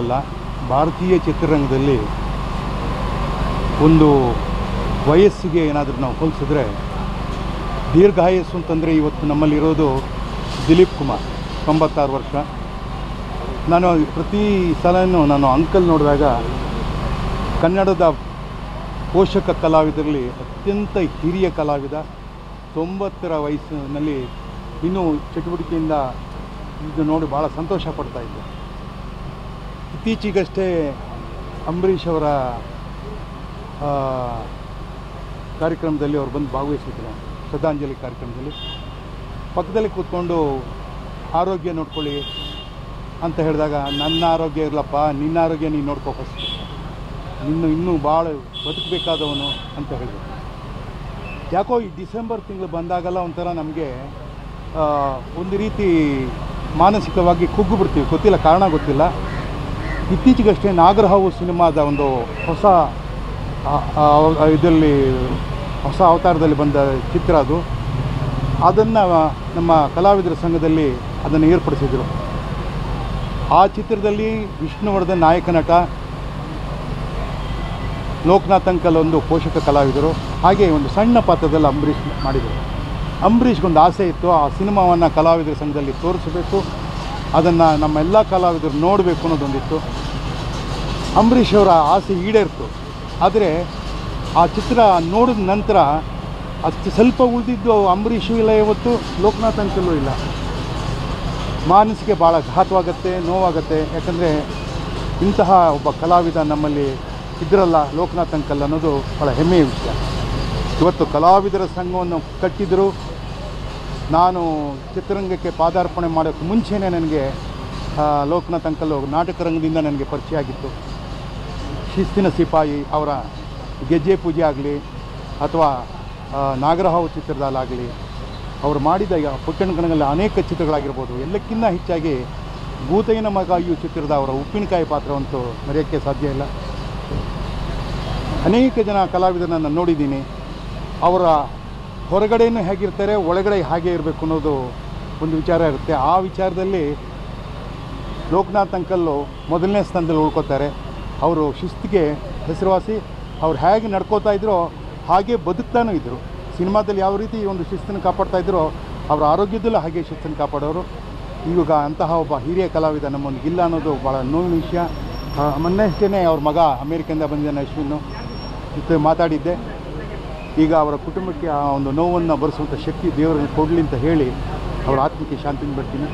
ಅಲ್ಲ, ಭಾರತೀಯ ಚಿತ್ರರಂಗದಲ್ಲಿ ಒಂದು ವಯಸ್ಸಿಗೆ ಏನಾದರೂ ನಾವು ಹೋಲಿಸಿದ್ರೆ, ದೀರ್ಘಾಯಸ್ಸು ಅಂತಂದರೆ ಇವತ್ತು ನಮ್ಮಲ್ಲಿರೋದು ದಿಲೀಪ್ ಕುಮಾರ್, ತೊಂಬತ್ತಾರು ವರ್ಷ. ನಾನು ಪ್ರತಿ ಸಲನೂ ನಾನು ಅಂಕಲ್ ನೋಡಿದಾಗ ಕನ್ನಡದ ಪೋಷಕ ಕಲಾವಿದರಲ್ಲಿ ಅತ್ಯಂತ ಹಿರಿಯ ಕಲಾವಿದ, ತೊಂಬತ್ತರ ವಯಸ್ಸಿನಲ್ಲಿ ಇನ್ನೂ ಚಟುವಟಿಕೆಯಿಂದ ಇದು ನೋಡಿ ಭಾಳ ಸಂತೋಷ ಪಡ್ತಾ ಇದ್ದೆ. ಇತ್ತೀಚೆಗಷ್ಟೇ ಅಂಬರೀಷ್ ಅವರ ಕಾರ್ಯಕ್ರಮದಲ್ಲಿ ಅವ್ರು ಬಂದು ಭಾಗವಹಿಸಿದ್ರು, ಶ್ರದ್ಧಾಂಜಲಿ ಕಾರ್ಯಕ್ರಮದಲ್ಲಿ. ಪಕ್ಕದಲ್ಲಿ ಕೂತ್ಕೊಂಡು ಆರೋಗ್ಯ ನೋಡ್ಕೊಳ್ಳಿ ಅಂತ ಹೇಳಿದಾಗ, ನನ್ನ ಆರೋಗ್ಯ ಇರಲಪ್ಪ, ನಿನ್ನ ಆರೋಗ್ಯ ನೀನು ನೋಡ್ಕೋ ಫಸ್ಟ್ ನಿನ್ನೂ ಇನ್ನೂ ಭಾಳ ಬದುಕಬೇಕಾದವನು ಅಂತ ಹೇಳಿದರು. ಯಾಕೋ ಈ ಡಿಸೆಂಬರ್ ತಿಂಗಳು ಬಂದಾಗಲ್ಲ ಒಂಥರ ನಮಗೆ ಒಂದು ರೀತಿ ಮಾನಸಿಕವಾಗಿ ಕುಗ್ಗು ಬಿಡ್ತೀವಿ. ಗೊತ್ತಿಲ್ಲ, ಕಾರಣ ಗೊತ್ತಿಲ್ಲ. ಇತ್ತೀಚೆಗಷ್ಟೇ ನಾಗರಹಾವು ಸಿನಿಮಾದ ಒಂದು ಹೊಸ ಇದರಲ್ಲಿ ಹೊಸ ಅವತಾರದಲ್ಲಿ ಬಂದ ಚಿತ್ರ ಅದು. ಅದನ್ನು ನಮ್ಮ ಕಲಾವಿದರ ಸಂಘದಲ್ಲಿ ಅದನ್ನು ಏರ್ಪಡಿಸಿದರು. ಆ ಚಿತ್ರದಲ್ಲಿ ವಿಷ್ಣುವರ್ಧನ್ ನಾಯಕ ನಟ, ಲೋಕನಾಥ್ ಅಂಕಲ್ ಒಂದು ಪೋಷಕ ಕಲಾವಿದರು, ಹಾಗೆ ಒಂದು ಸಣ್ಣ ಪಾತ್ರದಲ್ಲಿ ಅಂಬರೀಷ್ ಮಾಡಿದರು. ಅಂಬರೀಷ್ಗೊಂದು ಆಸೆ ಇತ್ತು, ಆ ಸಿನಿಮಾವನ್ನು ಕಲಾವಿದರ ಸಂಘದಲ್ಲಿ ತೋರಿಸಬೇಕು. ಅದನ್ನು ನಮ್ಮ ಎಲ್ಲ ಕಲಾವಿದರು ನೋಡಬೇಕು ಅನ್ನೋದೊಂದಿತ್ತು. ಅಂಬರೀಷ್ ಅವರ ಆಸೆ ಈಡೇರ್ತು. ಆದರೆ ಆ ಚಿತ್ರ ನೋಡಿದ ನಂತರ ಅಷ್ಟು ಸ್ವಲ್ಪ ಉಳಿದಿದ್ದು ಅಂಬರೀಷು ಇಲ್ಲ, ಇವತ್ತು ಲೋಕನಾಥ್ ಅಂಕಲ್ಲೂ ಇಲ್ಲ. ಮಾನಸಿಗೆ ಭಾಳ ಘಾತವಾಗತ್ತೆ, ನೋವಾಗುತ್ತೆ. ಯಾಕಂದರೆ ಇಂತಹ ಒಬ್ಬ ಕಲಾವಿದ ನಮ್ಮಲ್ಲಿ ಇದ್ರಲ್ಲ ಲೋಕನಾಥ್ ಅಂಕಲ್ ಅನ್ನೋದು ಭಾಳ ಹೆಮ್ಮೆಯ ವಿಷಯ. ಇವತ್ತು ಕಲಾವಿದರ ಸಂಘವನ್ನು ಕಟ್ಟಿದರು ನಾನು ಚಿತ್ರರಂಗಕ್ಕೆ ಪಾದಾರ್ಪಣೆ ಮಾಡೋಕ್ಕೆ ಮುಂಚೆನೇ ನನಗೆ ಲೋಕನಾಥ್ ಅಂಕಲ್ ನಾಟಕ ರಂಗದಿಂದ ನನಗೆ ಪರಿಚಯ ಆಗಿತ್ತು. ಶಿಸ್ತಿನ ಸಿಪಾಯಿ ಅವರ ಗೆಜ್ಜೆ ಪೂಜೆ ಆಗಲಿ, ಅಥವಾ ನಾಗರಹಾವು ಚಿತ್ರದಲ್ಲಾಗಲಿ ಅವರು ಮಾಡಿದ ಈಗ ಪುಟ್ಟಣ ಕಣಗಳಲ್ಲಿ ಅನೇಕ ಚಿತ್ರಗಳಾಗಿರ್ಬೋದು. ಎಲ್ಲಕ್ಕಿಂತ ಹೆಚ್ಚಾಗಿ ಭೂತಯ್ಯನ ಮಗ ಚಿತ್ರದ ಅವರ ಉಪ್ಪಿನಕಾಯಿ ಪಾತ್ರವಂತೂ ಮರೆಯೋಕ್ಕೆ ಸಾಧ್ಯ ಇಲ್ಲ. ಅನೇಕ ಜನ ಕಲಾವಿದರನ್ನು ನೋಡಿದ್ದೀನಿ. ಅವರ ಹೊರಗಡೆಯೂ ಹೇಗಿರ್ತಾರೆ, ಒಳಗಡೆ ಹಾಗೆ ಇರಬೇಕು ಅನ್ನೋದು ಒಂದು ವಿಚಾರ ಇರುತ್ತೆ. ಆ ವಿಚಾರದಲ್ಲಿ ಲೋಕನಾಥ್ ಅಂಕಲ್ಲು ಮೊದಲನೇ ಸ್ಥಾನದಲ್ಲಿ ಉಳ್ಕೋತಾರೆ. ಅವರು ಶಿಸ್ತಿಗೆ ಹೆಸರುವಾಸಿ, ಅವ್ರು ಹೇಗೆ ನಡ್ಕೋತಾ ಇದ್ರೋ ಹಾಗೆ ಬದುಕ್ತಾನೂ ಇದ್ದರು ಸಿನಿಮಾದಲ್ಲಿ ಯಾವ ರೀತಿ ಒಂದು ಶಿಸ್ತನ್ನು ಕಾಪಾಡ್ತಾ ಇದ್ರೋ, ಅವರ ಆರೋಗ್ಯದಲ್ಲೂ ಹಾಗೆ ಶಿಸ್ತನ್ನು ಕಾಪಾಡೋರು. ಇವಾಗ ಅಂತಹ ಒಬ್ಬ ಹಿರಿಯ ಕಲಾವಿದ ನಮ್ಮೊಂದಿಗಿಲ್ಲ ಅನ್ನೋದು ಭಾಳ ನೋವಿನ ವಿಷಯ. ಮೊನ್ನೆಷ್ಟೇ ಅವ್ರ ಮಗ ಅಮೇರಿಕಿಂದ ಬಂದಿದ್ದಾನೆ ಅಶ್ವಿನ್ನು. ಜೊತೆ ಮಾತಾಡಿದ್ದೆ. ಈಗ ಅವರ ಕುಟುಂಬಕ್ಕೆ ಆ ಒಂದು ನೋವನ್ನು ಬರೆಸುವಂಥ ಶಕ್ತಿ ದೇವರನ್ನು ಕೊಡಲಿ ಅಂತ ಹೇಳಿ ಅವರ ಆತ್ಮಕ್ಕೆ ಶಾಂತಿನ ಬರ್ತೀನಿ.